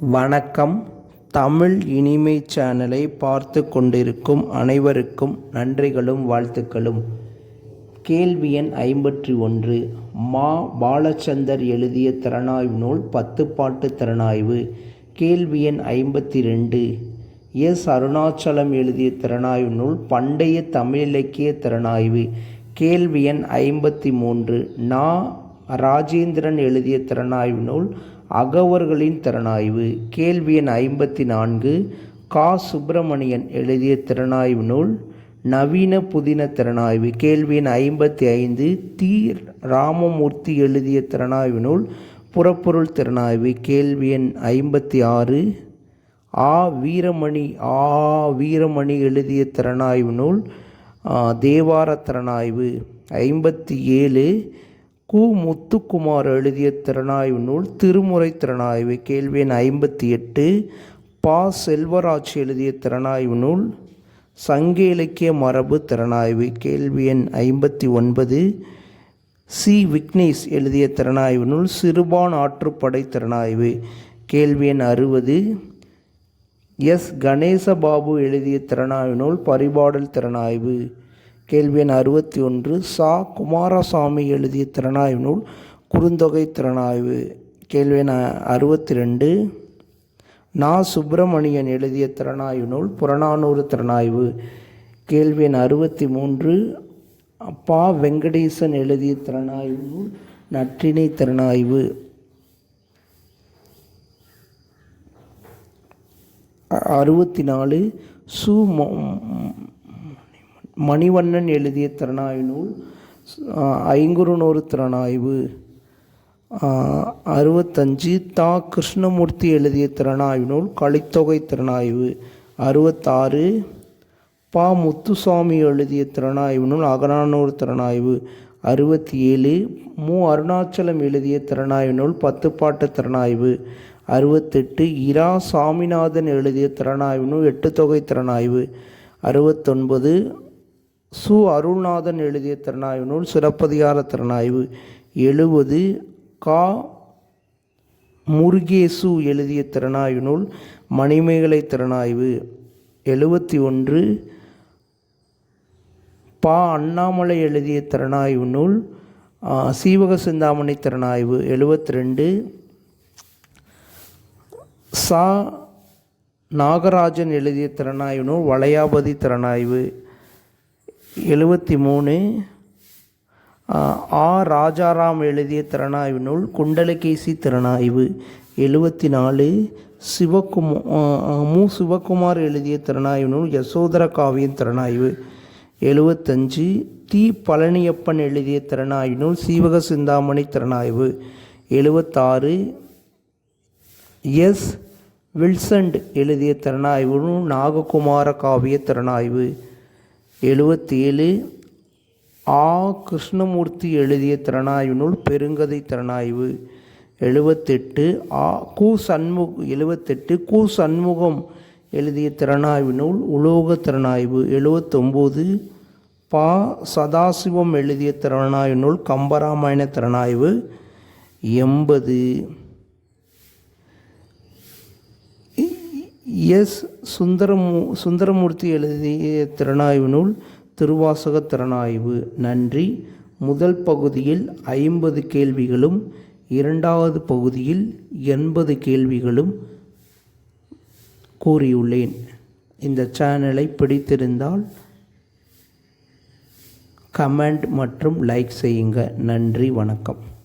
வணக்கம். தமிழ் இனிமை சேனலை பார்த்து கொண்டிருக்கும் அனைவருக்கும் நன்றிகளும் வாழ்த்துக்களும். கேள்வி எண் ஐம்பத்தி ஒன்று. மா. பாலச்சந்தர் எழுதிய திறனாய்வு நூல் பத்து பாட்டு திறனாய்வு. கேள்வி எண் ஐம்பத்தி ரெண்டு எஸ். அருணாச்சலம் எழுதிய திறனாய்வு நூல் பண்டைய தமிழ் இலக்கிய திறனாய்வு. கேள்வி எண் ஐம்பத்தி மூன்று. நா. ராஜேந்திரன் எழுதிய திறனாய்வு நூல் அகவர்களின் திறனாய்வு. கேள்வி எண் ஐம்பத்தி நான்கு கா. சுப்பிரமணியன் எழுதிய திறனாய்வு நூல். நவீன புதின திறனாய்வு. கேள்வி எண் ஐம்பத்தி ஐந்து தி ராமமூர்த்தி எழுதிய திறனாய்வு நூல். புறப்பொருள் திறனாய்வு. கேள்வி எண் ஐம்பத்தி ஆறு ஆ. வீரமணி. ஆ. வீரமணி எழுதிய திறனாய்வு நூல். தேவார திறனாய்வு. ஐம்பத்தி ஏழு கு முத்துக்குமார் எழுதிய திறனாய்வு நூல் திருமுறை திறனாய்வு கேள்வி எண் ஐம்பத்தி எட்டு பா. செல்வராஜ் எழுதிய திறனாய்வு நூல் சங்க இலக்கிய மரபு திறனாய்வு கேள்வி எண் ஐம்பத்தி ஒன்பது சி. விக்னேஷ் எழுதிய திறனாய்வு நூல் சிறுபான் ஆற்றுப்படை திறனாய்வு கேள்வி எண் அறுபது எஸ். கணேசபாபு எழுதிய திறனாய்வு நூல் பரிபாடல் திறனாய்வு கேள்வி எண் அறுபத்தி ஒன்று சா குமாரசாமி எழுதிய திறனாய்வு நூல் குறுந்தொகை திறனாய்வு. கேள்வி எண் அறுபத்தி ரெண்டு நா சுப்பிரமணியன் எழுதிய திறனாய்வு நூல் புறநானூறு திறனாய்வு. கேள்வி எண் அறுபத்தி மூன்று அப்பா வெங்கடேசன் எழுதிய திறனாய்வு நூல் நற்றிணை திறனாய்வு. அறுபத்தி நாலு சு மணிவண்ணன் எழுதிய திறனாய்வு நூல் ஐங்குறுநூறு திறனாய்வு. அறுபத்தஞ்சு தா. கிருஷ்ணமூர்த்தி எழுதிய திறனாய்வு நூல் கலித்தொகை திறனாய்வு. அறுபத்தாறு பா. முத்துசாமி எழுதிய திறனாய்வு நூல் அகநானூறு திறனாய்வு. அறுபத்தி ஏழு மு. அருணாச்சலம் எழுதிய திறனாய்வு நூல் பத்துப்பாட்டு திறனாய்வு. அறுபத்தெட்டு இரா. சாமிநாதன் எழுதிய திறனாய்வு நூல் எட்டு தொகை திறனாய்வு. அறுபத்தொன்பது சு அருள்நாதன் எழுதிய திறனாய்வு நூல் சிறப்பதிகார திறனாய்வு எழுபது. கா. முருகேசு எழுதிய திறனாய்வு நூல் மணிமேகலை திறனாய்வு எழுபத்தி ஒன்று. பா. அண்ணாமலை எழுதிய திறனாய்வு நூல் சீவக சிந்தாமணி திறனாய்வு எழுபத்தி ரெண்டு. சா. நாகராஜன் எழுதிய திறனாய்வு நூல் வளையாபதி திறனாய்வு எழுபத்தி மூணு ஆ ராஜாராம் எழுதிய திறனாய்வு நூல் குண்டலகேசி திறனாய்வு. எழுபத்தி நாலு சிவகுமா மு சிவகுமார் எழுதிய திறனாய்வு நூல் யசோதர காவியம் திறனாய்வு. எழுபத்தஞ்சு தி பழனியப்பன் எழுதிய திறனாய்வு நூல் சீவக சிந்தாமணி திறனாய்வு. எழுபத்தாறு எஸ் வில்சண்ட் எழுதிய திறனாய்வு நூல் நாககுமார காவிய திறனாய்வு. எழுபத்தி ஏழு ஆ கிருஷ்ணமூர்த்தி எழுதிய திறனாய்வு நூல் பெருங்கதை திறனாய்வு. எழுபத்தெட்டு ஆ கு சண்முக எழுபத்தெட்டு கு சண்முகம் எழுதிய திறனாய்வு நூல் உலோக திறனாய்வு. எழுபத்தொம்போது பா சதாசிவம் எழுதிய திறனாய்வு நூல் கம்பராமாயண திறனாய்வு. எண்பது எஸ் சுந்தரமூ சுந்தரமூர்த்தி எழுதிய திறனாய்வு நூல் திருவாசக திறனாய்வு. நன்றி. முதல் பகுதியில் ஐம்பது கேள்விகளும் இரண்டாவது பகுதியில் எண்பது கேள்விகளும் கூறியுள்ளேன். இந்த சேனலை பிடித்திருந்தால் கமெண்ட் மற்றும் லைக் செய்யுங்க. நன்றி. வணக்கம்.